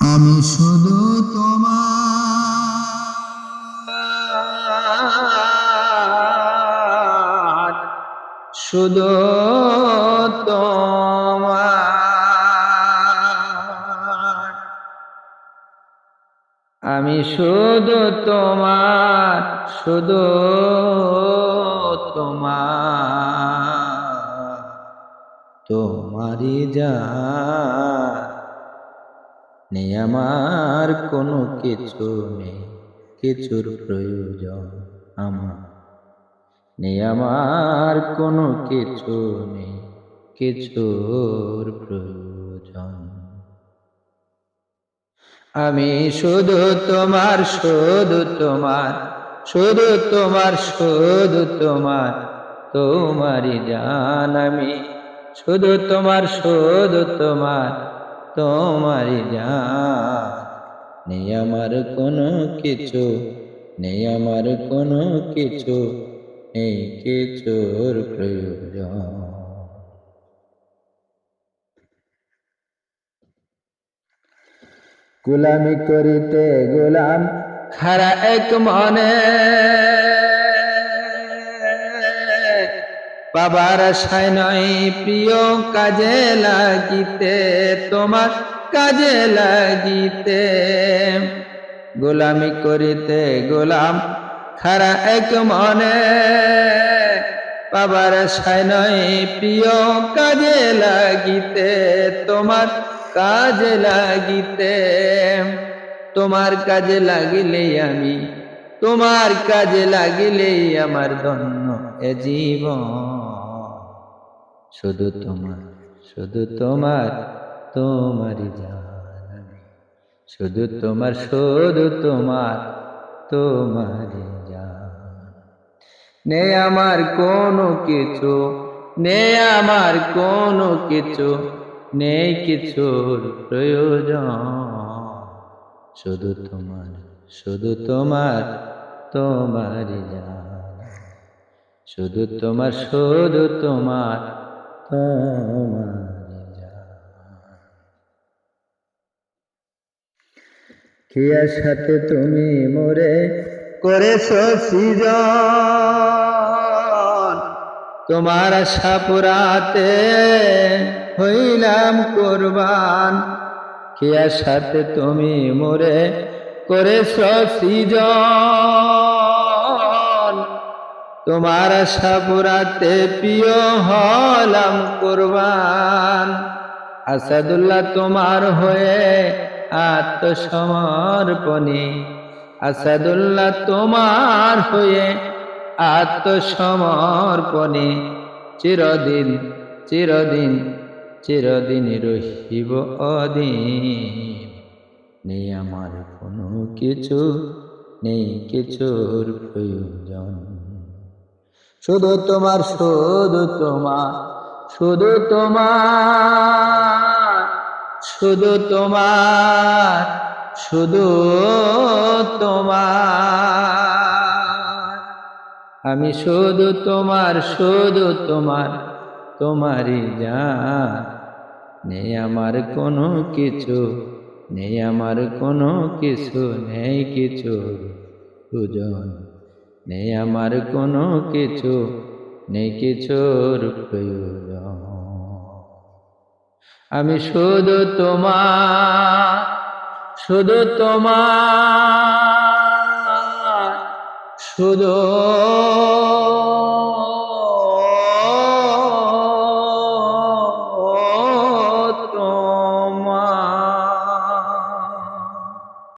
আমি শুধু তোমার শুধু তোমার। আমি শুধু তোমার শুধু তোমার। তোমারই যা নেই আমার কোনো কিছু নেই, কিছুর প্রয়োজন আমার। নেই আমার কোনো কিছু নেই, কিছুর প্রয়োজন। আমি শুধু তোমার শুধু তোমার শুধু তোমার শুধু তোমার, তোমারই জান আমি। শুধু তোমার শুধু তোমার তোমারই জান নেই আমার কোনো কিছু নেই আমার কোনো কিছু নেই কিছুর প্রয়োজন। গোলামি করিতে গোলাম খারা এক মনে বাবার আশায় প্রিয় কাজে লাগিতে, তোমার কাজে লাগিতে। গোলামি করিতে গোলাম খারা এক মনে, বাবার আশায় প্রিয় কাজে লাগিতে, তোমার কাজে লাগিতে। তোমার কাজে লাগিলেই আমি, তোমার কাজে লাগিলেই আমার ধন্য এ জীবন। শুধু তোমার শুধু তোমার, তোমারই জান শুধু তোমার শুধু তোমার, তোমারই জান নেই আমার কোনো কিছু নেই আমার কোনো কিছু, নেই কিছুর প্রয়োজন। শুধু তোমার শুধু তোমার, তোমারই জান শুধু তোমার শুধু তোমার কিয়ার সাথে তুমি মোরে করেছ সৃজন? তোমার আশা পুরাতে হইলাম কোরবান। কিয়ার সাথে তুমি মোরে করেছ সৃজন? তোমার আশা পুরাতে প্রিয় হলাম কোরবান। আসাদুল্লাহ তোমার হয়ে আত্মসমর্পণে। আসাদুল্লাহ তোমার হয়ে আত্মসমর্পণে। চিরদিন চিরদিন চিরদিন রহিব অদিন। নেই আমার কোনো কিছু, নেই কিছুর প্রয়োজন। শুধু তোমার শুধু তোমার শুধু তোমার শুধু তোমার শুধু তোমার। আমি শুধু তোমার শুধু তোমার, তোমারই জান। নেই আমার কোনো কিছু, নেই আমার কোনো কিছু, নেই কিছু। দুজন নেই আমার কোনো কিছু নেই কিছুর প্রয়োজন আমি শুধু তোমার শুধু তোমার শুধু